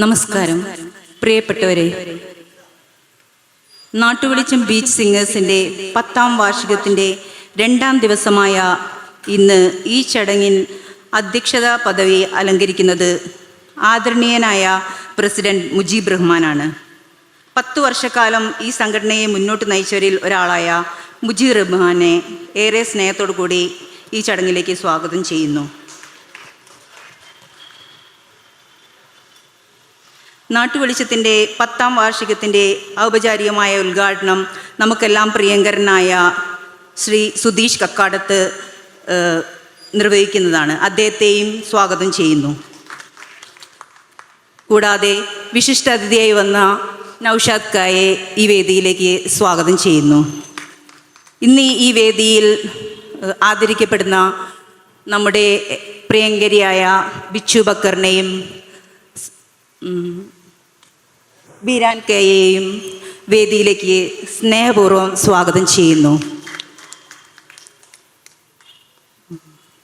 നമസ്കാരം. പ്രിയപ്പെട്ടവരെ നാട്ടുവെളിച്ചം ബീച്ച് സിംഗേഴ്സിന്റെ പത്താം വാർഷികത്തിന്റെ രണ്ടാം ദിവസമായ ഇന്ന് ഈ ചടങ്ങിൽ അധ്യക്ഷത പദവി അലങ്കരിക്കുന്നത് ആദരണീയനായ പ്രസിഡന്റ് മുജീബ് റഹ്മാനാണ്. പത്തു വർഷക്കാലം ഈ സംഘടനയെ മുന്നോട്ട് നയിച്ചവരിൽ ഒരാളായ മുജീബ് റഹ്മാനെ ഏറെ സ്നേഹത്തോടു കൂടി ഈ ചടങ്ങിലേക്ക് സ്വാഗതം ചെയ്യുന്നു. നാട്ടുവെളിച്ചത്തിന്റെ പത്താം വാർഷികത്തിന്റെ ഔപചാരികമായ ഉദ്ഘാടനം നമുക്കെല്ലാം പ്രിയങ്കരനായ ശ്രീ സുധീഷ് കക്കാടത്ത് നിർവഹിക്കുന്നതാണ്. അദ്ദേഹത്തെയും സ്വാഗതം ചെയ്യുന്നു. കൂടാതെ വിശിഷ്ട അതിഥിയായി വന്ന നൌഷാദ് കായെ ഈ വേദിയിലേക്ക് സ്വാഗതം ചെയ്യുന്നു. ഇന്ന് ഈ വേദിയിൽ ആദരിക്കപ്പെടുന്ന നമ്മുടെ പ്രിയങ്കരിയായ ബിച്ചു ബക്കറിനെയും ബീരാൻ കെയെയും വേദിയിലേക്ക് സ്നേഹപൂർവം സ്വാഗതം ചെയ്യുന്നു.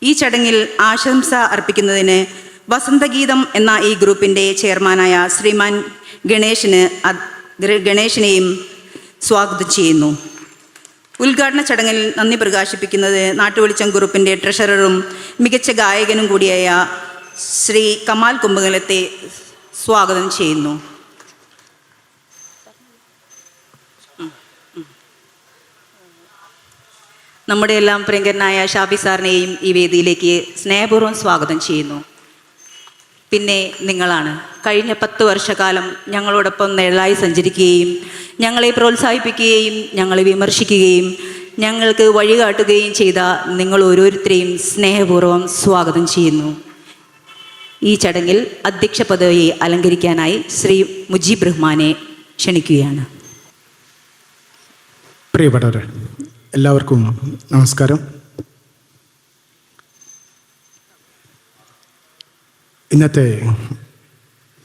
ഈ ചടങ്ങിൽ ആശംസ അർപ്പിക്കുന്നതിന് വസന്തഗീതം എന്ന ഈ ഗ്രൂപ്പിന്റെ ചെയർമാനായ ശ്രീമാൻ ഗണേഷിനെയും ഗണേശനെയും സ്വാഗതം ചെയ്യുന്നു. ഉദ്ഘാടന ചടങ്ങിൽ നന്ദി പ്രകാശിപ്പിക്കുന്നത് നാട്ടുവെളിച്ചം ഗ്രൂപ്പിന്റെ ട്രഷററും മികച്ച ഗായകനും കൂടിയായ ശ്രീ കമാൽ കുമ്പകലത്തെ സ്വാഗതം ചെയ്യുന്നു. നമ്മുടെ എല്ലാം പ്രിയങ്കരനായ ഷാബി സാറിനെയും ഈ വേദിയിലേക്ക് സ്നേഹപൂർവം സ്വാഗതം ചെയ്യുന്നു. പിന്നെ നിങ്ങളാണ്. കഴിഞ്ഞ പത്ത് വർഷക്കാലം ഞങ്ങളോടൊപ്പം നിഴലായി സഞ്ചരിക്കുകയും ഞങ്ങളെ പ്രോത്സാഹിപ്പിക്കുകയും ഞങ്ങളെ വിമർശിക്കുകയും ഞങ്ങൾക്ക് വഴികാട്ടുകയും ചെയ്ത നിങ്ങൾ ഓരോരുത്തരെയും സ്നേഹപൂർവം സ്വാഗതം ചെയ്യുന്നു. ഈ ചടങ്ങിൽ അധ്യക്ഷ പദവി അലങ്കരിക്കാനായി ശ്രീ മുജീബ് റഹ്മാനെ ക്ഷണിക്കുകയാണ്. പ്രിയപ്പെട്ടവരെ എല്ലാവർക്കും നമസ്കാരം. ഇന്നത്തെ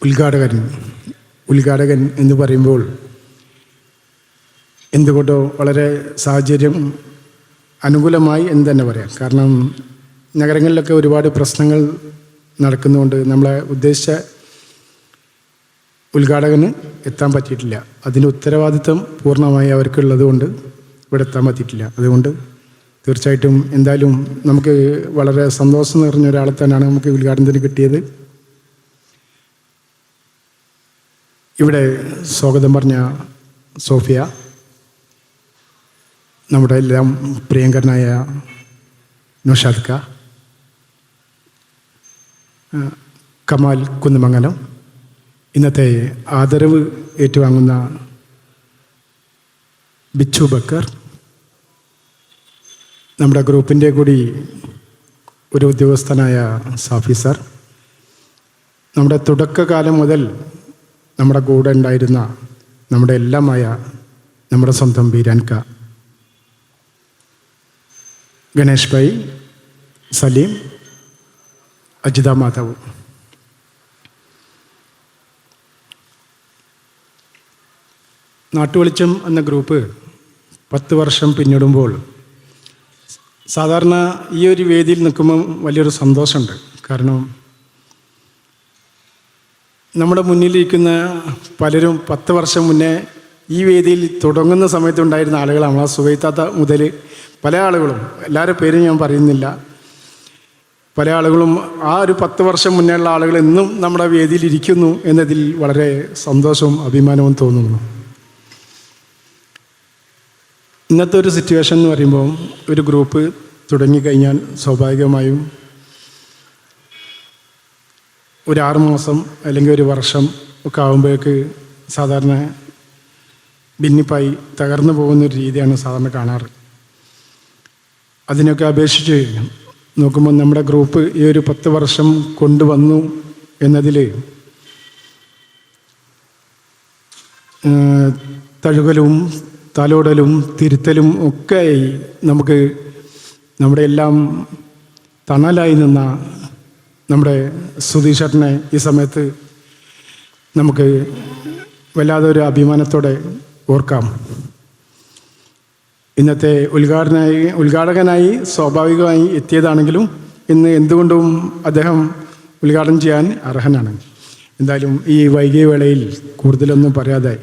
ഉദ്ഘാടകൻ ഉദ്ഘാടകൻ എന്ന് പറയുമ്പോൾ എന്തുകൊണ്ടോ വളരെ സാഹചര്യം അനുകൂലമായി എന്ന് തന്നെ പറയാം. കാരണം നഗരങ്ങളിലൊക്കെ ഒരുപാട് പ്രശ്നങ്ങൾ നടക്കുന്നതുകൊണ്ട് നമ്മളെ ഉദ്ദേശിച്ച ഉദ്ഘാടകന് എത്താൻ പറ്റിയിട്ടില്ല. അതിന്റെ ഉത്തരവാദിത്വം പൂർണമായി അവർക്കുള്ളത് കൊണ്ട് ഇവിടെ എത്താൻ പറ്റിയിട്ടില്ല. അതുകൊണ്ട് തീർച്ചയായിട്ടും എന്തായാലും നമുക്ക് വളരെ സന്തോഷം നിറഞ്ഞ ഒരാളെ തന്നെയാണ് നമുക്ക് ഉദ്ഘാടനത്തിന് കിട്ടിയത്. ഇവിടെ സ്വാഗതം പറഞ്ഞ സോഫിയ നമ്മുടെ എല്ലാം പ്രിയങ്കരനായ നൗഷാദ് കമാൽ കുന്നമംഗലം ഇന്നത്തെ ആദരവ് ഏറ്റുവാങ്ങുന്ന ബിച്ചു ബക്കർ നമ്മുടെ ഗ്രൂപ്പിന്റെ കൂടി ഒരു ഉദ്യോഗസ്ഥനായ സാഫി സാർ. നമ്മുടെ തുടക്കകാലം മുതൽ നമ്മുടെ കൂടെ ഉണ്ടായിരുന്ന നമ്മുടെ എല്ലാമായ നമ്മുടെ സ്വന്തം ബീരാൻക ഗണേഷ് ഭായി സലീം അജിത മാധവ്. നാട്ടുവെളിച്ചം എന്ന ഗ്രൂപ്പ് പത്ത് വർഷം പിന്നിടുമ്പോൾ സാധാരണ ഈ ഒരു വേദിയിൽ നിൽക്കുമ്പം വലിയൊരു സന്തോഷമുണ്ട്. കാരണം നമ്മുടെ മുന്നിലിരിക്കുന്ന പലരും പത്ത് വർഷം മുന്നേ ഈ വേദിയിൽ തുടങ്ങുന്ന സമയത്തുണ്ടായിരുന്ന ആളുകളാണ്. ആ സുവൈത്താത്ത മുതൽ പല ആളുകളും എല്ലാവരുടെ പേരും ഞാൻ പറയുന്നില്ല. പല ആളുകളും ആ ഒരു പത്ത് വർഷം മുന്നേ ഉള്ള ആളുകൾ ഇന്നും നമ്മുടെ വേദിയിൽ ഇരിക്കുന്നു എന്നതിൽ വളരെ സന്തോഷവും അഭിമാനവും തോന്നുന്നു. ഇന്നത്തെ ഒരു സിറ്റുവേഷൻ എന്ന് പറയുമ്പോൾ ഒരു ഗ്രൂപ്പ് തുടങ്ങിക്കഴിഞ്ഞാൽ സ്വാഭാവികമായും ഒരു ആറ് മാസം അല്ലെങ്കിൽ ഒരു വർഷം ഒക്കെ ആകുമ്പോഴേക്ക് സാധാരണ ഭിന്നിപ്പായി തകർന്നു പോകുന്ന ഒരു രീതിയാണ് സാധാരണ കാണാറ്. അതിനൊക്കെ അപേക്ഷിച്ച് നോക്കുമ്പോൾ നമ്മുടെ ഗ്രൂപ്പ് ഈ ഒരു പത്ത് വർഷം കൊണ്ടുവന്നു എന്നതിൽ തഴുകലും തലോടലും തിരുത്തലും ഒക്കെ നമുക്ക് നമ്മുടെ എല്ലാം തണലായി നിന്ന നമ്മുടെ സുധീഷേട്ടനെ ഈ സമയത്ത് നമുക്ക് വല്ലാതെ ഒരു അഭിമാനത്തോടെ ഓർക്കാം. ഇന്നത്തെ ഉദ്ഘാടനായി ഉദ്ഘാടകനായി സ്വാഭാവികമായി എത്തിയതാണെങ്കിലും ഇന്ന് എന്തുകൊണ്ടും അദ്ദേഹം ഉദ്ഘാടനം ചെയ്യാൻ അർഹനാണ്. എന്തായാലും ഈ വൈകിയ വേളയിൽ കൂടുതലൊന്നും പറയാതെ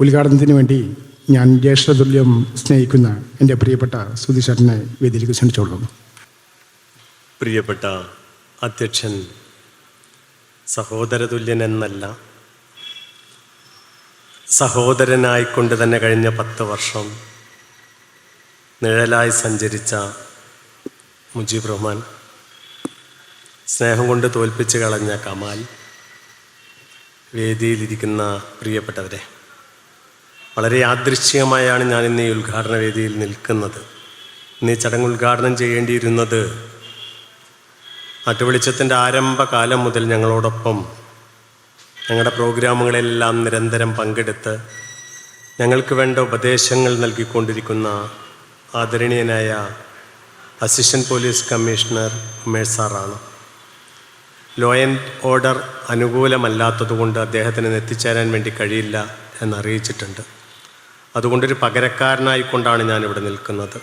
ഉദ്ഘാടനത്തിന് വേണ്ടി ഞാൻ ജ്യേഷ്ഠതുല്യം സ്നേഹിക്കുന്ന എന്റെ പ്രിയപ്പെട്ട സുധീഷേട്ടനെ വേദിയിലേക്ക് ക്ഷണിച്ചോളുന്നു പ്രിയപ്പെട്ട അധ്യക്ഷൻ സഹോദരതുല്യൻ എന്നല്ല സഹോദരനായിക്കൊണ്ട് തന്നെ കഴിഞ്ഞ പത്ത് വർഷം നിഴലായി സഞ്ചരിച്ച മുജീബ് റഹ്മാൻ സ്നേഹം കൊണ്ട് തോൽപ്പിച്ച് കളഞ്ഞ കമാൽ വേദിയിലിരിക്കുന്ന പ്രിയപ്പെട്ടവരെ. വളരെ യാദൃശ്ചികമായാണ് ഞാൻ ഇന്ന് ഈ ഉദ്ഘാടന വേദിയിൽ നിൽക്കുന്നത്. ഇന്ന് ഈ ചടങ്ങ് ഉദ്ഘാടനം ചെയ്യേണ്ടിയിരുന്നത് നാട്ടുവെളിച്ചത്തിന്റെ ആരംഭകാലം മുതൽ ഞങ്ങളോടൊപ്പം ഞങ്ങളുടെ പ്രോഗ്രാമുകളെല്ലാം നിരന്തരം പങ്കെടുത്ത് ഞങ്ങൾക്ക് വേണ്ട ഉപദേശങ്ങൾ നൽകിക്കൊണ്ടിരിക്കുന്ന ആദരണീയനായ അസിസ്റ്റന്റ് പോലീസ് കമ്മീഷണർ ഉമേഷ് സാറാണ്. ലോ ആൻഡ് ഓർഡർ അനുകൂലമല്ലാത്തതുകൊണ്ട് അദ്ദേഹത്തിന് എത്തിച്ചേരാൻ വേണ്ടി കഴിയില്ല എന്നറിയിച്ചിട്ടുണ്ട്. അതുകൊണ്ടൊരു പകരക്കാരനായിക്കൊണ്ടാണ് ഞാനിവിടെ നിൽക്കുന്നത്.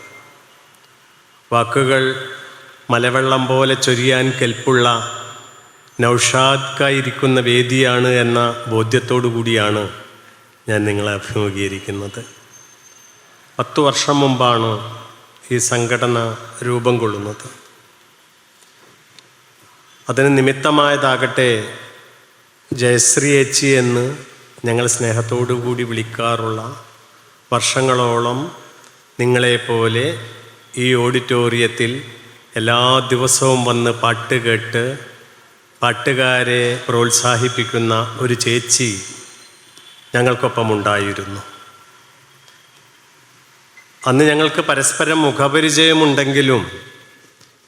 വാക്കുകൾ മലവെള്ളം പോലെ ചൊരിയാൻ കെൽപ്പുള്ള നൗഷാദ്ക്കായിരിക്കുന്ന വേദിയാണ് എന്ന ബോധ്യത്തോടു കൂടിയാണ് ഞാൻ നിങ്ങളെ അഭിമുഖീകരിക്കുന്നത്. പത്തു വർഷം മുമ്പാണ് ഈ സംഘടന രൂപം കൊള്ളുന്നത്. അതിന് നിമിത്തമായതാകട്ടെ ജയശ്രീ ഏച്ചി എന്ന് ഞങ്ങൾ സ്നേഹത്തോടു കൂടി വിളിക്കാറുള്ള വർഷങ്ങളോളം നിങ്ങളെപ്പോലെ ഈ ഓഡിറ്റോറിയത്തിൽ എല്ലാ ദിവസവും വന്ന് പാട്ട് കേട്ട് പാട്ടുകാരെ പ്രോത്സാഹിപ്പിക്കുന്ന ഒരു ചേച്ചി ഞങ്ങൾക്കൊപ്പം ഉണ്ടായിരുന്നു അന്ന് ഞങ്ങൾക്ക് പരസ്പരം മുഖപരിചയമുണ്ടെങ്കിലും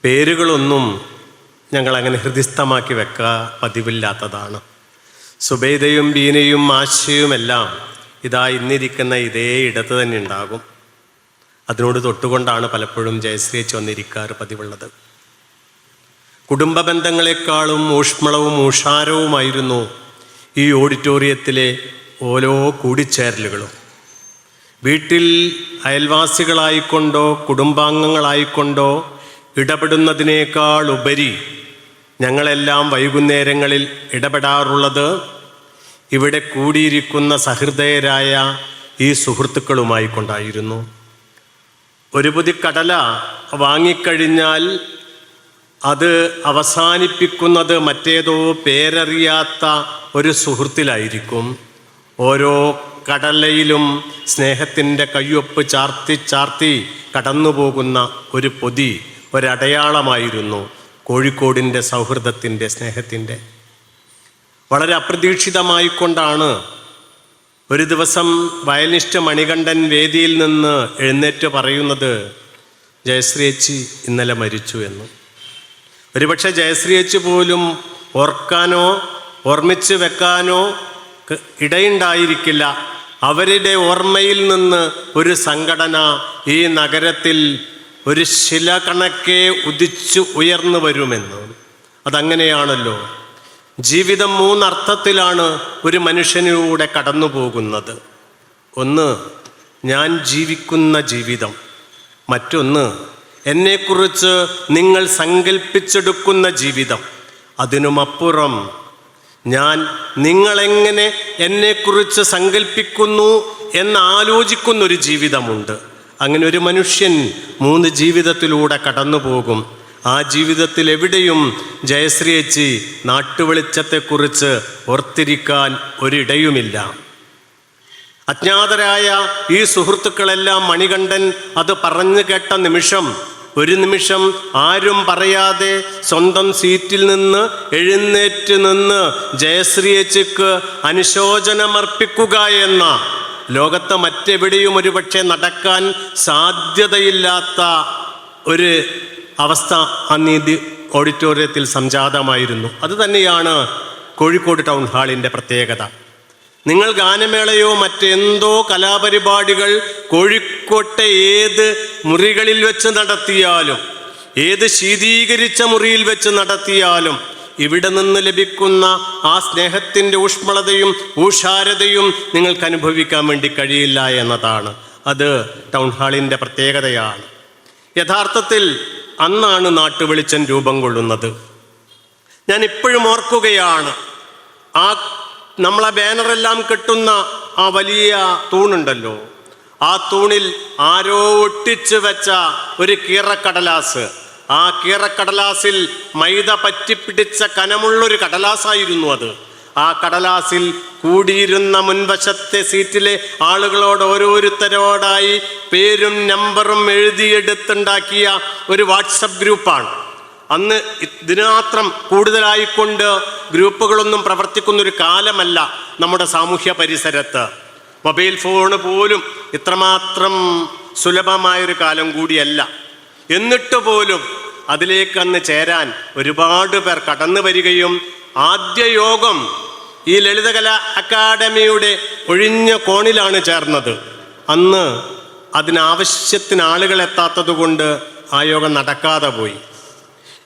പേരുകളൊന്നും ഞങ്ങൾ അങ്ങനെ ഹൃദിസ്ഥമാക്കി വെക്കുക പതിവില്ലാത്തതാണ്. സുബൈദയും ബീനയും ആശയുമെല്ലാം ഇതാ ഇന്നിരിക്കുന്ന ഇതേ ഇടത്ത് തന്നെ ഉണ്ടാകും. അതിനോട് തൊട്ടുകൊണ്ടാണ് പലപ്പോഴും ജയശ്രീച്ച് വന്നിരിക്കാറ് പതിവുള്ളത്. കുടുംബ ബന്ധങ്ങളെക്കാളും ഊഷ്മളവും ഊഷാരവുമായിരുന്നു ഈ ഓഡിറ്റോറിയത്തിലെ ഓരോ കൂടിച്ചേരലുകളും. വീട്ടിൽ അയൽവാസികളായിക്കൊണ്ടോ കുടുംബാംഗങ്ങളായിക്കൊണ്ടോ ഇടപെടുന്നതിനേക്കാൾ ഉപരി ഞങ്ങളെല്ലാം വൈകുന്നേരങ്ങളിൽ ഇടപെടാറുള്ളത് ഇവിടെ കൂടിയിരിക്കുന്ന സഹൃദയരായ ഈ സുഹൃത്തുക്കളുമായി കൊണ്ടായിരുന്നു ഒരു പൊതി കടല വാങ്ങിക്കഴിഞ്ഞാൽ അത് അവസാനിപ്പിക്കുന്നത് മറ്റേതോ പേരറിയാത്ത ഒരു സുഹൃത്തിലായിരിക്കും. ഓരോ കടലയിലും സ്നേഹത്തിന്റെ കയ്യൊപ്പ് ചാർത്തി ചാർത്തി കടന്നുപോകുന്ന ഒരു പൊതി ഒരടയാളമായിരുന്നു കോഴിക്കോടിന്റെ സൗഹൃദത്തിന്റെ സ്നേഹത്തിന്റെ. വളരെ അപ്രതീക്ഷിതമായിക്കൊണ്ടാണ് ഒരു ദിവസം വയലിനിസ്റ്റ് മണികണ്ഠൻ വേദിയിൽ നിന്ന് എഴുന്നേറ്റ് പറയുന്നത് ജയശ്രീയച്ചി ഇന്നലെ മരിച്ചു എന്ന്. ഒരുപക്ഷെ ജയശ്രീയച്ചി പോലും ഓർക്കാനോ ഓർമ്മിച്ച് വെക്കാനോ ഇടയുണ്ടായിരിക്കില്ല. അവരുടെ ഓർമ്മയിൽ നിന്ന് ഒരു സംഘടന ഈ നഗരത്തിൽ ഒരു ശില കണക്കെ ഉദിച്ചു ഉയർന്നു വരുമെന്ന്. അതങ്ങനെയാണല്ലോ. ജീവിതം മൂന്നർത്ഥത്തിലാണ് ഒരു മനുഷ്യനിലൂടെ കടന്നു പോകുന്നത് ഒന്ന് ഞാൻ ജീവിക്കുന്ന ജീവിതം. മറ്റൊന്ന് എന്നെക്കുറിച്ച് നിങ്ങൾ സങ്കല്പിച്ചെടുക്കുന്ന ജീവിതം. അതിനുമപ്പുറം ഞാൻ നിങ്ങളെങ്ങനെ എന്നെക്കുറിച്ച് സങ്കല്പിക്കുന്നു എന്നാലോചിക്കുന്നൊരു ജീവിതമുണ്ട്. അങ്ങനെ ഒരു മനുഷ്യൻ മൂന്ന് ജീവിതത്തിലൂടെ കടന്നു പോകും ആ ജീവിതത്തിൽ എവിടെയും ജയശ്രീയച്ചി നാട്ടുവെളിച്ചത്തെക്കുറിച്ച് ഓർത്തിരിക്കാൻ ഒരിടയുമില്ല. അജ്ഞാതരായ ഈ സുഹൃത്തുക്കളെല്ലാം മണികണ്ഠൻ അത് പറഞ്ഞു കേട്ട നിമിഷം ഒരു നിമിഷം ആരും പറയാതെ സ്വന്തം സീറ്റിൽ നിന്ന് എഴുന്നേറ്റ് നിന്ന് ജയശ്രീയച്ചിക്ക് അനുശോചനമർപ്പിക്കുക എന്ന ലോകത്ത് മറ്റെവിടെയും ഒരുപക്ഷെ നടക്കാൻ സാധ്യതയില്ലാത്ത ഒരു അവസ്ഥ അന്ന് ഓഡിറ്റോറിയത്തിൽ സംജാതമായിരുന്നു. അത് തന്നെയാണ് കോഴിക്കോട് ടൗൺ ഹാളിന്റെ പ്രത്യേകത. നിങ്ങൾ ഗാനമേളയോ മറ്റെന്തോ കലാപരിപാടികൾ കോഴിക്കോട്ടെ ഏത് മുറികളിൽ വെച്ച് നടത്തിയാലും ഏത് ശീതീകരിച്ച മുറിയിൽ വെച്ച് നടത്തിയാലും ഇവിടെ നിന്ന് ലഭിക്കുന്ന ആ സ്നേഹത്തിന്റെ ഊഷ്മളതയും ഊഷാരതയും നിങ്ങൾക്ക് അനുഭവിക്കാൻ വേണ്ടി കഴിയില്ല എന്നതാണ്. അത് ടൗൺ ഹാളിന്റെ പ്രത്യേകതയാണ്. യഥാർത്ഥത്തിൽ അന്നാണ് നാട്ടുവെളിച്ചം രൂപം കൊള്ളുന്നത്. ഞാൻ ഇപ്പോഴും ഓർക്കുകയാണ് ആ നമ്മളെ ബാനറെല്ലാം കെട്ടുന്ന ആ വലിയ തൂണുണ്ടല്ലോ ആ തൂണിൽ ആരോ ഒട്ടിച്ചു വെച്ച ഒരു കീറക്കടലാസ്. ആ കീറക്കടലാസിൽ മൈദ പറ്റിപ്പിടിച്ച കനമുള്ളൊരു കടലാസായിരുന്നു അത്. ആ കടലാസിൽ കൂടിയിരുന്ന മുൻവശത്തെ സീറ്റിലെ ആളുകളോട് ഓരോരുത്തരോടായി പേരും നമ്പറും എഴുതിയെടുത്തുണ്ടാക്കിയ ഒരു വാട്സപ്പ് ഗ്രൂപ്പാണ്. അന്ന് ഇതിനുമാത്രം കൂടുതലായിക്കൊണ്ട് ഗ്രൂപ്പുകളൊന്നും പ്രവർത്തിക്കുന്നൊരു കാലമല്ല നമ്മുടെ സാമൂഹ്യ പരിസരത്ത്. മൊബൈൽ ഫോണ് പോലും ഇത്രമാത്രം സുലഭമായൊരു കാലം കൂടിയല്ല. എന്നിട്ട് പോലും അതിലേക്ക് അന്ന് ചേരാൻ ഒരുപാട് പേർ കടന്നു വരികയും ആദ്യ യോഗം ഈ ലളിതകല അക്കാദമിയുടെ ഒഴിഞ്ഞ കോണിലാണ് ചേർന്നത്. അന്ന് അതിനാവശ്യത്തിന് ആളുകൾ എത്താത്തത് കൊണ്ട് ആ യോഗം നടക്കാതെ പോയി.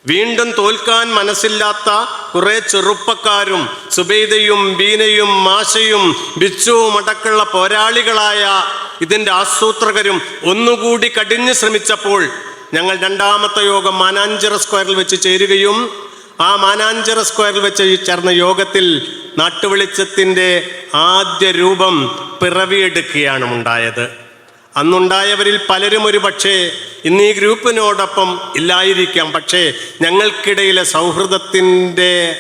വീണ്ടും തോൽക്കാൻ മനസ്സില്ലാത്ത കുറെ ചെറുപ്പക്കാരും സുബൈദയും ബീനയും മാഷയും ബിച്ചുവും അടക്കമുള്ള പോരാളികളായ ഇതിന്റെ ആസൂത്രകരും ഒന്നുകൂടി കടിഞ്ഞു ശ്രമിച്ചപ്പോൾ ഞങ്ങൾ രണ്ടാമത്തെ യോഗം മാനാഞ്ചിറ സ്ക്വയറിൽ വെച്ച് ചേരുകയും ആ മാനാഞ്ചിറ സ്ക്വയറിൽ വെച്ച് ചേർന്ന യോഗത്തിൽ നാട്ടുവെളിച്ചത്തിന്റെ ആദ്യ രൂപം പിറവിയെടുക്കുകയാണ് ഉണ്ടായത്. അന്നുണ്ടായവരിൽ പലരും ഒരു പക്ഷേ ഇന്ന് ഈ ഗ്രൂപ്പിനോടൊപ്പം ഇല്ലായിരിക്കാം. പക്ഷേ ഞങ്ങൾക്കിടയിലെ സൗഹൃദത്തിന്റെ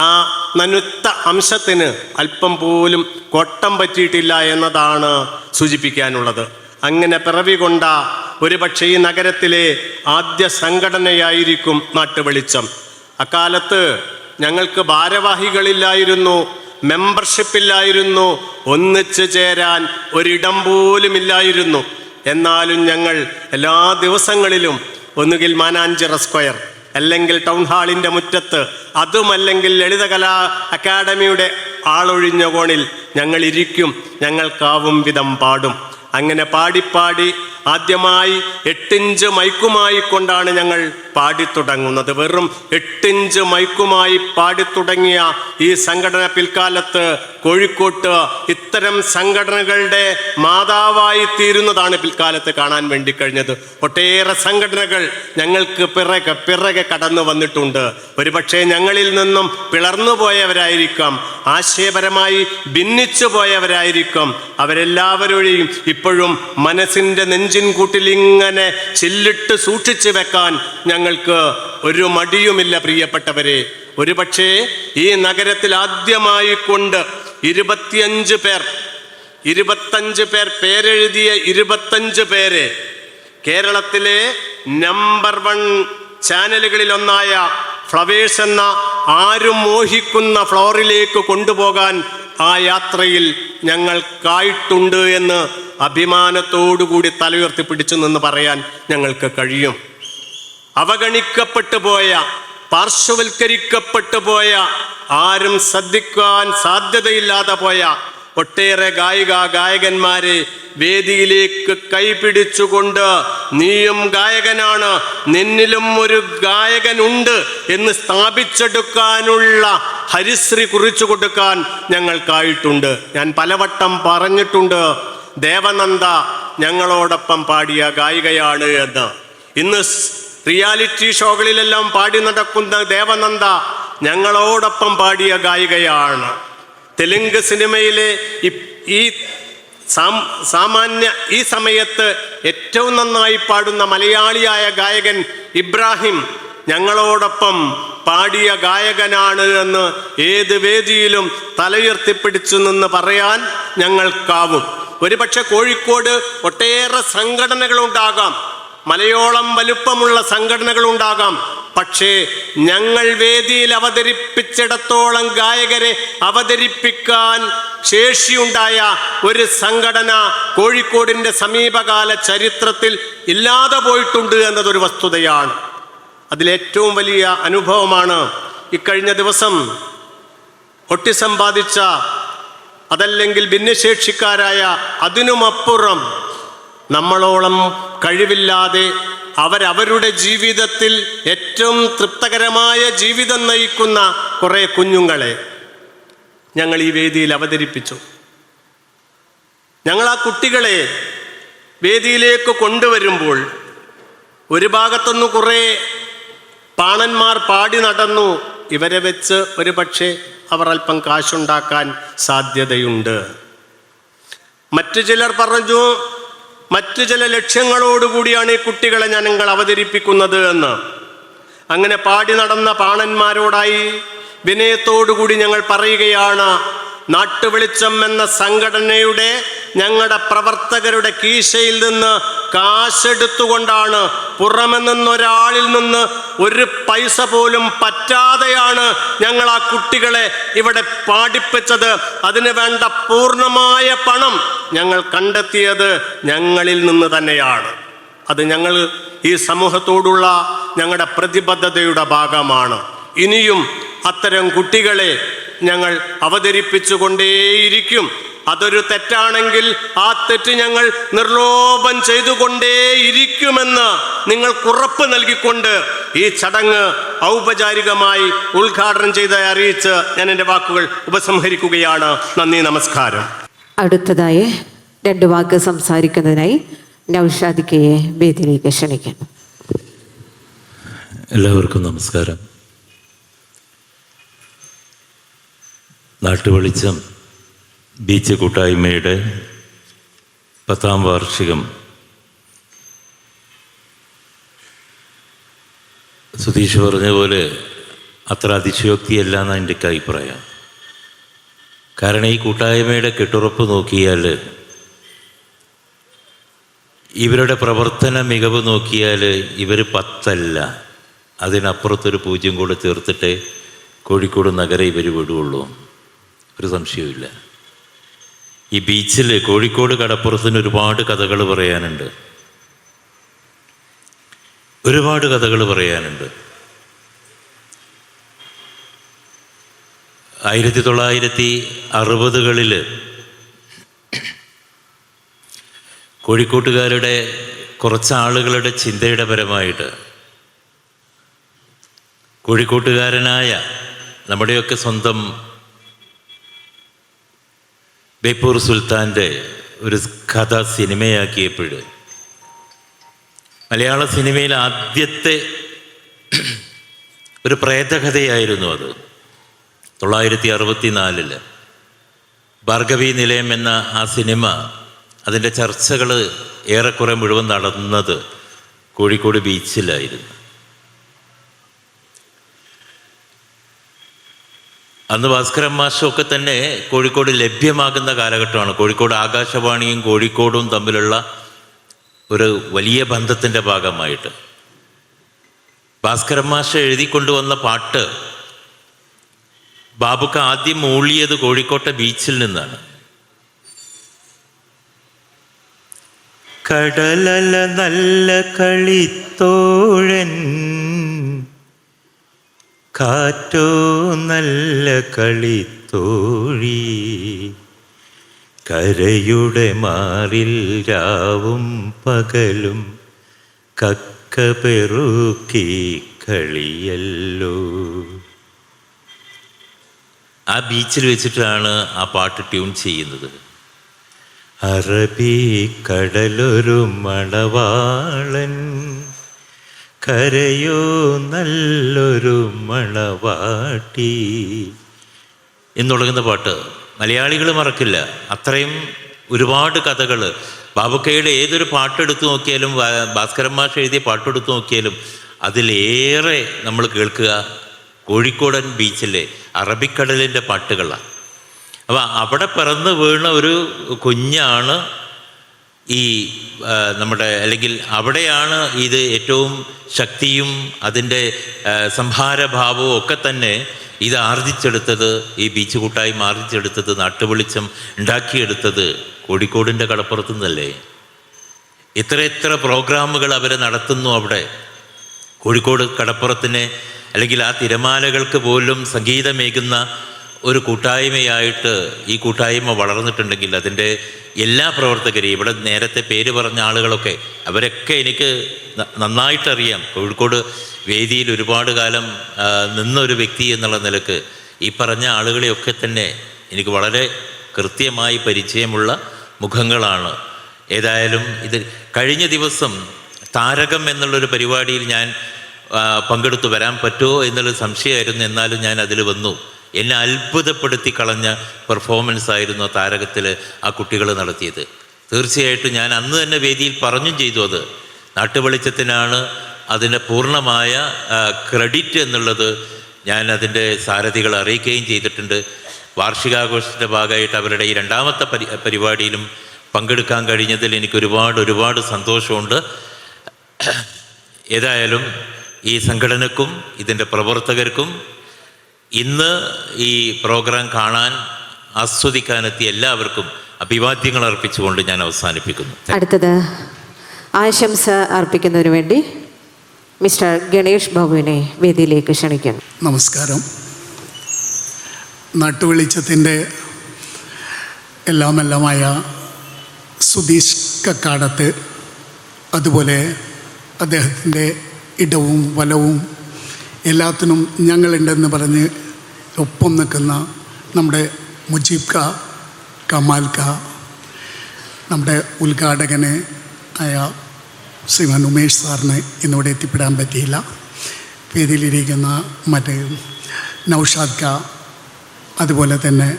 ആ നനുത്ത അംശത്തിന് അല്പം പോലും കൊട്ടം പറ്റിയിട്ടില്ല എന്നതാണ് സൂചിപ്പിക്കാനുള്ളത്. അങ്ങനെ പിറവി കൊണ്ട ഒരു പക്ഷേ ഈ നഗരത്തിലെ ആദ്യ സംഘടനയായിരിക്കും നാട്ടുവെളിച്ചം. അക്കാലത്ത് ഞങ്ങൾക്ക് ഭാരവാഹികളില്ലായിരുന്നു മെമ്പർഷിപ്പ് ഇല്ലായിരുന്നു ഒന്നിച്ചു ചേരാൻ ഒരിടം പോലും ഇല്ലായിരുന്നു എന്നാലും ഞങ്ങൾ എല്ലാ ദിവസങ്ങളിലും ഒന്നുകിൽ മാനാഞ്ചിറ സ്ക്വയർ അല്ലെങ്കിൽ ടൗൺ ഹാളിന്റെ മുറ്റത്ത് അതുമല്ലെങ്കിൽ ലളിതകലാ അക്കാഡമിയുടെ ആളൊഴിഞ്ഞ കോണിൽ ഞങ്ങൾ ഇരിക്കും ഞങ്ങൾക്കാവും വിധം പാടും. അങ്ങനെ പാടിപ്പാടി ആദ്യമായി എട്ടിഞ്ച് മൈക്കുമായി കൊണ്ടാണ് ഞങ്ങൾ പാടിത്തുടങ്ങുന്നത് വെറും എട്ടിഞ്ച് മൈക്കുമായി പാടിത്തുടങ്ങിയ ഈ സംഘടന പിൽക്കാലത്ത് കോഴിക്കോട്ട് ഇത്തരം സംഘടനകളുടെ മാതാവായി തീരുന്നതാണ് പിൽക്കാലത്ത് കാണാൻ വേണ്ടി കഴിഞ്ഞത്. ഒട്ടേറെ സംഘടനകൾ ഞങ്ങൾക്ക് പിറകെ പിറകെ കടന്നു വന്നിട്ടുണ്ട്. ഒരുപക്ഷെ ഞങ്ങളിൽ നിന്നും പിളർന്നു പോയവരായിരിക്കാം ആശയപരമായി ഭിന്നിച്ചു പോയവരായിരിക്കാം. അവരെല്ലാവരെയും ഇപ്പോഴും മനസ്സിന്റെ നെഞ്ചിൻ കൂട്ടിൽ ഇങ്ങനെ ചില്ലിട്ട് സൂക്ഷിച്ച് വെക്കാൻ ഞങ്ങൾക്ക് ഒരു മടിയുമില്ല പ്രിയപ്പെട്ടവരെ. ഒരുപക്ഷേ ഈ നഗരത്തിൽ ആദ്യമായി കൊണ്ട് ഇരുപത്തിയഞ്ച് പേർ ഇരുപത്തഞ്ച് പേർ പേരെഴുതിയ ഇരുപത്തഞ്ച് പേരെ കേരളത്തിലെ നമ്പർ വൺ ചാനലുകളിൽ ഒന്നായ ഫ്ലവേഴ്സ് എന്ന ആരും മോഹിക്കുന്ന ഫ്ലോറിലേക്ക് കൊണ്ടുപോകാൻ ആ യാത്രയിൽ ഞങ്ങൾക്കായിട്ടുണ്ട് എന്ന് അഭിമാനത്തോടുകൂടി തലയുയർത്തി പിടിച്ചു നിന്ന് പറയാൻ ഞങ്ങൾക്ക് കഴിയും. അവഗണിക്കപ്പെട്ടു പോയ പാർശ്വവൽക്കരിക്കപ്പെട്ടു പോയ ആരും ശ്രദ്ധിക്കാൻ സാധ്യതയില്ലാതെ പോയ ഒട്ടേറെ ഗായിക ഗായകന്മാരെ വേദിയിലേക്ക് കൈപിടിച്ചുകൊണ്ട് നീയും ഗായകനാണ് നിന്നിലും ഒരു ഗായകനുണ്ട് എന്ന് സ്ഥാപിച്ചെടുക്കാനുള്ള ഹരിശ്രീ കുറിച്ചു കൊടുക്കാൻ ഞങ്ങൾക്കായിട്ടുണ്ട്. ഞാൻ പലവട്ടം പറഞ്ഞിട്ടുണ്ട് ദേവനന്ദ ഞങ്ങളോടൊപ്പം പാടിയ ഗായികയാണ് എന്ന്. ഇന്ന് റിയാലിറ്റി ഷോകളിലെല്ലാം പാടി നടക്കുന്ന ദേവനന്ദ ഞങ്ങളോടൊപ്പം പാടിയ ഗായികയാണ്. തെലുങ്ക് സിനിമയിലെ ഈ സാമാന്യ ഈ സമയത്ത് ഏറ്റവും നന്നായി പാടുന്ന മലയാളിയായ ഗായകൻ ഇബ്രാഹിം ഞങ്ങളോടൊപ്പം പാടിയ ഗായകനാണ് എന്ന് ഏത് വേദിയിലും തലയുയർത്തിപ്പിടിച്ചു നിന്ന് പറയാൻ ഞങ്ങൾക്കാവും. ഒരുപക്ഷെ കോഴിക്കോട് ഒട്ടേറെ സംഘടനകൾ സംഘടനകളുണ്ടാകാം. മലയോളം വലുപ്പമുള്ള സംഘടനകൾ സംഘടനകളുണ്ടാകാം. പക്ഷേ ഞങ്ങൾ വേദിയിൽ അവതരിപ്പിച്ചിടത്തോളം ഗായകരെ അവതരിപ്പിക്കാൻ ശേഷിയുണ്ടായ ഒരു സംഘടന കോഴിക്കോടിന്റെ സമീപകാല ചരിത്രത്തിൽ ഇല്ലാതെ പോയിട്ടുണ്ട് എന്നതൊരു വസ്തുതയാണ്. അതിലേറ്റവും വലിയ അനുഭവമാണ് ഇക്കഴിഞ്ഞ ദിവസം ഒട്ടിസമ്പാദിച്ച അതല്ലെങ്കിൽ ഭിന്നശേഷിക്കാരായ അതിനുമപ്പുറം നമ്മളോളം കഴിവില്ലാതെ അവരവരുടെ ജീവിതത്തിൽ ഏറ്റവും തൃപ്തകരമായ ജീവിതം നയിക്കുന്ന കുറേ കുഞ്ഞുങ്ങളെ ഞങ്ങൾ ഈ വേദിയിൽ അവതരിപ്പിച്ചു. ഞങ്ങൾ ആ കുട്ടികളെ വേദിയിലേക്ക് കൊണ്ടുവരുമ്പോൾ ഒരു ഭാഗത്തുനിന്ന് കുറേ പാണന്മാർ പാടി നടന്നു. ഇവരെ വെച്ച് ഒരു പക്ഷേ അവർ അല്പം കാശുണ്ടാക്കാൻ സാധ്യതയുണ്ട്. മറ്റു ചിലർ പറഞ്ഞു മറ്റു ചില ലക്ഷ്യങ്ങളോടുകൂടിയാണ് ഈ കുട്ടികളെ ഞങ്ങൾ അവതരിപ്പിക്കുന്നത് എന്ന്. അങ്ങനെ പാടി നടന്ന പാണന്മാരോടായി വിനയത്തോടുകൂടി ഞങ്ങൾ പറയുകയാണ് നാട്ടുവെളിച്ചം എന്ന സംഘടനയുടെ ഞങ്ങളുടെ പ്രവർത്തകരുടെ കീശയിൽ നിന്ന് കാശെടുത്തുകൊണ്ടാണ് പുറമെ നിന്നൊരാളിൽ നിന്ന് ഒരു പൈസ പോലും പറ്റാതെയാണ് ഞങ്ങൾ ആ കുട്ടികളെ ഇവിടെ പാടിപ്പിച്ചത്. അതിന് വേണ്ട പൂർണമായ പണം ഞങ്ങൾ കണ്ടെത്തിയത് ഞങ്ങളിൽ നിന്ന് തന്നെയാണ്. അത് ഞങ്ങൾ ഈ സമൂഹത്തോടുള്ള ഞങ്ങളുടെ പ്രതിബദ്ധതയുടെ ഭാഗമാണ്. ഇനിയും അത്തരം കുട്ടികളെ ഞങ്ങൾ അവതരിപ്പിച്ചുകൊണ്ടേയിരിക്കും. അതൊരു തെറ്റാണെങ്കിൽ ആ തെറ്റ് ഞങ്ങൾ നിർലോഭം ചെയ്തുകൊണ്ടേയിരിക്കുമെന്ന് നിങ്ങൾക്ക് ഉറപ്പ് നൽകിക്കൊണ്ട് ഈ ചടങ്ങ് ഔപചാരികമായി ഉദ്ഘാടനം ചെയ്ത് അറിയിച്ച് ഞാൻ എന്റെ വാക്കുകൾ ഉപസംഹരിക്കുകയാണ്. നന്ദി നമസ്കാരം. അടുത്തതായി രണ്ട് വാക്ക് സംസാരിക്കുന്നതിനായി നൌഷാദിക്കയെ വേദിയിലേക്ക് ക്ഷണിക്കുന്നു. എല്ലാവർക്കും നമസ്കാരം. നാട്ടുവെളിച്ചം ബീച്ച് കൂട്ടായ്മയുടെ പത്താം വാർഷികം. സുധീഷ് പറഞ്ഞ പോലെ അത്ര അതിശയോക്തിയല്ല എന്നാണ് എന്റെ അഭിപ്രായം. കാരണം ഈ കൂട്ടായ്മയുടെ കെട്ടുറപ്പ് നോക്കിയാൽ ഇവരുടെ പ്രവർത്തന മികവ് നോക്കിയാൽ ഇവർ പത്തല്ല. അതിനപ്പുറത്തൊരു പൂജ്യം കൂടെ ചേർത്തിട്ടേ കോഴിക്കോട് നഗരം ഇവർ വിടുകയുള്ളൂ ഒരു സംശയവുമില്ല. ഈ ബീച്ചിൽ കോഴിക്കോട് കടപ്പുറത്തിന് ഒരുപാട് കഥകൾ പറയാനുണ്ട്. ഒരുപാട് കഥകൾ പറയാനുണ്ട്. ആയിരത്തി തൊള്ളായിരത്തി അറുപതുകളിൽ കോഴിക്കോട്ടുകാരുടെ കുറച്ചാളുകളുടെ ചിന്തയുടെ പരമായിട്ട് കോഴിക്കോട്ടുകാരനായ നമ്മുടെയൊക്കെ സ്വന്തം ബേപ്പൂർ സുൽത്താന്റെ ഒരു കഥ സിനിമയാക്കിയപ്പോൾ മലയാള സിനിമയിൽ ആദ്യത്തെ ഒരു പ്രേതകഥയായിരുന്നു അത്. തൊള്ളായിരത്തി അറുപത്തി നാലിൽ ഭാർഗവി നിലയം എന്ന ആ സിനിമ അതിന്റെ ചർച്ചകൾ ഏറെക്കുറെ മുഴുവൻ നടന്നത് കോഴിക്കോട് ബീച്ചിലായിരുന്നു. അന്ന് ഭാസ്കരൻ മാഷൊക്കെ തന്നെ കോഴിക്കോട് ലഭ്യമാകുന്ന കാലഘട്ടമാണ്. കോഴിക്കോട് ആകാശവാണിയും കോഴിക്കോടും തമ്മിലുള്ള ഒരു വലിയ ബന്ധത്തിന്റെ ഭാഗമായിട്ട്. ഭാസ്കരൻ മാഷ എഴുതി കൊണ്ടുവന്ന പാട്ട് ബാബുക്ക് ആദ്യം മൂളിയത് കോഴിക്കോട്ടെ ബീച്ചിൽ നിന്നാണ്. കടലല നല്ല കളിത്തോഴൻ കാറ്റോ നല്ല കളിത്തോഴി. കരയുടെ മാറിൽ രാവും പകലും കക്ക പെറുക്കി കളിയല്ലോ. ആ ബീച്ചിൽ വെച്ചിട്ടാണ് ആ പാട്ട് ട്യൂൺ ചെയ്യുന്നത്. അറബി കടലൊരു മണവാളൻ കരയോ നല്ലൊരു മണവാട്ടി. എന്ന് പാട്ട് മലയാളികൾ മറക്കില്ല. അത്രയും ഒരുപാട് കഥകൾ ബാബുക്കയുടെ ഏതൊരു പാട്ടെടുത്തു നോക്കിയാലും ഭാസ്കരൻ മാഷ് എഴുതിയ പാട്ടെടുത്തു നോക്കിയാലും അതിലേറെ നമ്മൾ കേൾക്കുക. കോഴിക്കോടൻ ബീച്ചിലെ അറബിക്കടലിന്റെ പാട്ടുകളാണ് അപ്പം അവിടെ പിറന്ന് വീണ ഒരു കുഞ്ഞാണ് ഈ നമ്മുടെ അല്ലെങ്കിൽ അവിടെയാണ് ഇത് ഏറ്റവും ശക്തിയും അതിന്റെ സംഹാരഭാവവും ഒക്കെ തന്നെ ഇത് ആർജിച്ചെടുത്തത് ഈ ബീച്ച് കൂട്ടായ്മ ആർജിച്ചെടുത്തത് നാട്ടുവെളിച്ചം ഉണ്ടാക്കിയെടുത്തത് കോഴിക്കോടിന്റെ കടപ്പുറത്തു നിന്നല്ലേ ഇത്ര എത്ര പ്രോഗ്രാമുകൾ അവർ നടത്തുന്നു അവിടെ? കോഴിക്കോട് കടപ്പുറത്തിനെ അല്ലെങ്കിൽ ആ തിരമാലകൾക്ക് പോലും സംഗീതമേകുന്ന ഒരു കൂട്ടായ്മയായിട്ട് ഈ കൂട്ടായ്മ വളർന്നിട്ടുണ്ടെങ്കിൽ അതിന്റെ എല്ലാ പ്രവർത്തകരെയും ഇവിടെ നേരത്തെ പേര് പറഞ്ഞ ആളുകളൊക്കെ അവരൊക്കെ എനിക്ക് നന്നായിട്ടറിയാം. കോഴിക്കോട് വേദിയിൽ ഒരുപാട് കാലം നിന്നൊരു വ്യക്തി എന്നുള്ള നിലയ്ക്ക് ഈ പറഞ്ഞ ആളുകളെയൊക്കെ തന്നെ എനിക്ക് വളരെ കൃത്യമായി പരിചയമുള്ള മുഖങ്ങളാണ്. ഏതായാലും ഇത് കഴിഞ്ഞ ദിവസം താരകം എന്നുള്ളൊരു പരിപാടിയിൽ ഞാൻ പങ്കെടുത്തു. വരാൻ പറ്റുമോ എന്നുള്ളൊരു സംശയമായിരുന്നു. എന്നാലും ഞാൻ അതിൽ വന്നു. എന്നെ അത്ഭുതപ്പെടുത്തി കളഞ്ഞ പെർഫോമൻസ് ആയിരുന്നു താരകത്തിൽ ആ കുട്ടികൾ നടത്തിയത്. തീർച്ചയായിട്ടും ഞാൻ അന്ന് തന്നെ വേദിയിൽ പറഞ്ഞും ചെയ്തു അത്. നാട്ടുവെളിച്ചത്തിനാണ് അതിന്റെ പൂർണമായ ക്രെഡിറ്റ് എന്നുള്ളത് ഞാൻ അതിന്റെ സാരഥികൾ അറിയിക്കുകയും ചെയ്തിട്ടുണ്ട്. വാർഷികാഘോഷത്തിന്റെ ഭാഗമായിട്ട് അവരുടെ ഈ രണ്ടാമത്തെ പരി പരിപാടിയിലും പങ്കെടുക്കാൻ കഴിഞ്ഞതിൽ എനിക്ക് ഒരുപാട് ഒരുപാട് സന്തോഷമുണ്ട്. ഏതായാലും ഈ സംഘടനക്കും ഇതിന്റെ പ്രവർത്തകർക്കും ഇന്ന് ഈ പ്രോഗ്രാം കാണാൻ ആസ്വദിക്കാനെത്തിയ എല്ലാവർക്കും അഭിവാദ്യങ്ങൾ അർപ്പിച്ചുകൊണ്ട് ഞാൻ അവസാനിപ്പിക്കുന്നു. അടുത്തത് ആശംസ അർപ്പിക്കുന്നതിന് വേണ്ടി മിസ്റ്റർ ഗണേഷ് ബാബുവിനെ വേദിയിലേക്ക് ക്ഷണിക്കുന്നു. നമസ്കാരം. നാട്ടുവെളിച്ചത്തിന്റെ എല്ലാമെല്ലാമായ സുധീഷ് കക്കാടത്ത് അതുപോലെ അദ്ദേഹത്തിന്റെ ഇടവും വലവും എല്ലാത്തിനും ഞങ്ങളുണ്ടെന്ന് പറഞ്ഞ് ഒപ്പം നിൽക്കുന്ന നമ്മുടെ മുജീബ് ക കമാൽ ക നമ്മുടെ ഉദ്ഘാടകന് ആയ ശ്രീമാൻ ഉമേഷ് സാറിന് ഇന്നിവിടെ എത്തിപ്പെടാൻ പറ്റിയില്ല. വേദിയിലിരിക്കുന്ന മറ്റ് നൗഷാദ് ക അതുപോലെ തന്നെ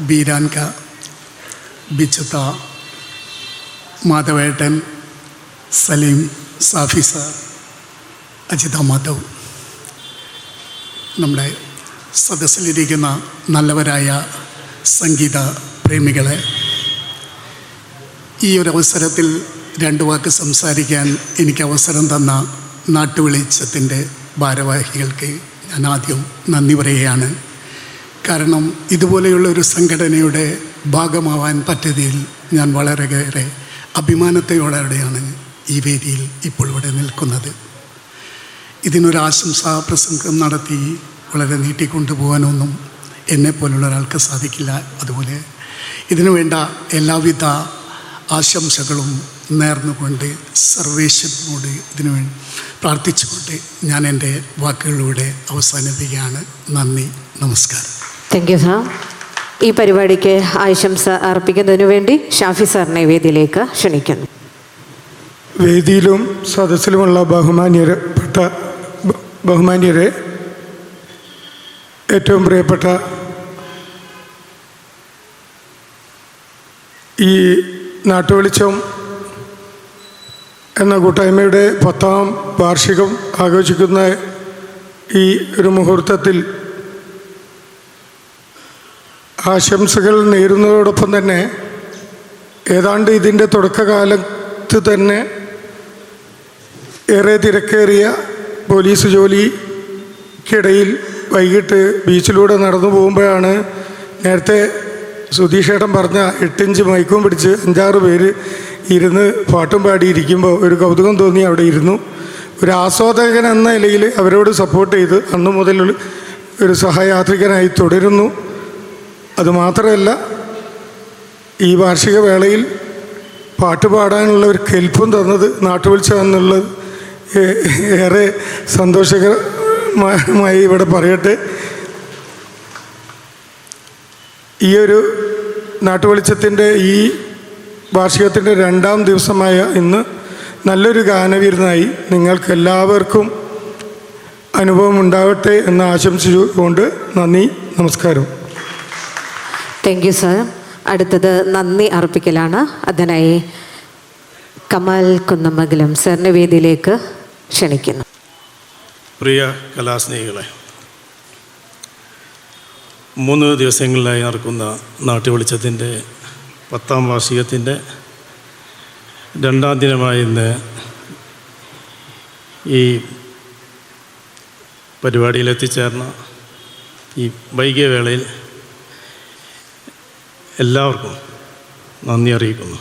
ബീരാൻ ക ബിച്ചത്ത മാധവേട്ടൻ സലീം സാഫി സാർ അജിത മാധവ്. നമ്മുടെ സദസ്സിലിരിക്കുന്ന നല്ലവരായ സംഗീത പ്രേമികളെ ഈ ഒരു അവസരത്തിൽ രണ്ട് വാക്ക് സംസാരിക്കാൻ എനിക്ക് അവസരം തന്ന നാട്ടുവെളിച്ചത്തിന്റെ ഭാരവാഹികൾക്ക് ഞാൻ ആദ്യം നന്ദി പറയുകയാണ്. കാരണം ഇതുപോലെയുള്ള ഒരു സംഘടനയുടെ ഭാഗമാവാൻ പറ്റിയതിൽ ഞാൻ വളരെയേറെ അഭിമാനത്തോടെയാണ് ഈ വേദിയിൽ ഇപ്പോൾ ഇവിടെ നിൽക്കുന്നത്. ഇതിനൊരു ആശംസാ പ്രസംഗം നടത്തി വളരെ നീട്ടിക്കൊണ്ടുപോകാനൊന്നും എന്നെപ്പോലുള്ള ഒരാൾക്ക് സാധിക്കില്ല. അതുപോലെ ഇതിനു വേണ്ട എല്ലാവിധ ആശംസകളും നേർന്നുകൊണ്ട് സർവേശ്വരനോട് ഇതിനു വേണ്ടി പ്രാർത്ഥിച്ചുകൊണ്ട് ഞാൻ എന്റെ വാക്കുകളിലൂടെ അവസാനിപ്പിക്കുകയാണ്. നന്ദി നമസ്കാരം. താങ്ക് യു സാർ ഈ പരിപാടിക്ക് ആശംസ അർപ്പിക്കുന്നതിന് വേണ്ടി ഷാഫി സാറിനെ വേദിയിലേക്ക് ക്ഷണിക്കുന്നു. വേദിയിലും സദസ്സിലുമുള്ള ബഹുമാന്യപ്പെട്ട ബഹുമാന്യരെ ഏറ്റവും പ്രിയപ്പെട്ട ഈ നാട്ടുവെളിച്ചം എന്ന കൂട്ടായ്മയുടെ പത്താം വാർഷികം ആഘോഷിക്കുന്ന ഈ ഒരു മുഹൂർത്തത്തിൽ ആശംസകൾ നേരുന്നതോടൊപ്പം തന്നെ ഏതാണ്ട് ഇതിന്റെ തുടക്കകാലത്ത് തന്നെ ഏറെ തിരക്കേറിയ പോലീസ് ജോലിക്കിടയിൽ വൈകിട്ട് ബീച്ചിലൂടെ നടന്നു പോകുമ്പോഴാണ് നേരത്തെ സുധീഷേട്ടൻ പറഞ്ഞ എട്ടിഞ്ച് മൈക്കും പിടിച്ച് അഞ്ചാറ് പേര് ഇരുന്ന് പാട്ടും പാടിയിരിക്കുമ്പോൾ ഒരു കൗതുകം തോന്നി അവിടെ ഇരുന്നു. ഒരു ആസ്വാദകൻ എന്ന നിലയിൽ അവരോട് സപ്പോർട്ട് ചെയ്ത് അന്നു മുതൽ ഒരു സഹയാത്രികനായി തുടരുന്നു. അതുമാത്രമല്ല ഈ വാർഷിക വേളയിൽ പാട്ട് പാടാനുള്ള ഒരു കെൽപ്പും തന്നത് നാട്ടുവിളിച്ച എന്നുള്ളത് ഏറെ സന്തോഷകരമായി ഇവിടെ പറയട്ടെ. ഈ ഒരു നാട്ടുവെളിച്ചത്തിന്റെ ഈ വാർഷികത്തിന്റെ രണ്ടാം ദിവസമായ ഇന്ന് നല്ലൊരു ഗാനവിരുന്നായി നിങ്ങൾക്കെല്ലാവർക്കും അനുഭവം ഉണ്ടാവട്ടെ എന്ന് ആശംസിച്ചുകൊണ്ട് നന്ദി നമസ്കാരം. താങ്ക് യു സർ അടുത്തത് നന്ദി അർപ്പിക്കലാണ്. അതിനായി കമാൽ കുന്നമംഗലം സാറിനെ വേദിയിലേക്ക് ക്ഷണിക്കുന്നു. പ്രിയ കലാസ്നേഹികളെ മൂന്ന് ദിവസങ്ങളിലായി നടക്കുന്ന നാട്ടുവെളിച്ചത്തിന്റെ പത്താം വാർഷികത്തിന്റെ രണ്ടാം ദിനമായ ഇന്ന് ഈ പരിപാടിയിൽ എത്തിച്ചേർന്ന ഈ വൈകിയ വേളയിൽ എല്ലാവർക്കും നന്ദി അറിയിക്കുന്നു.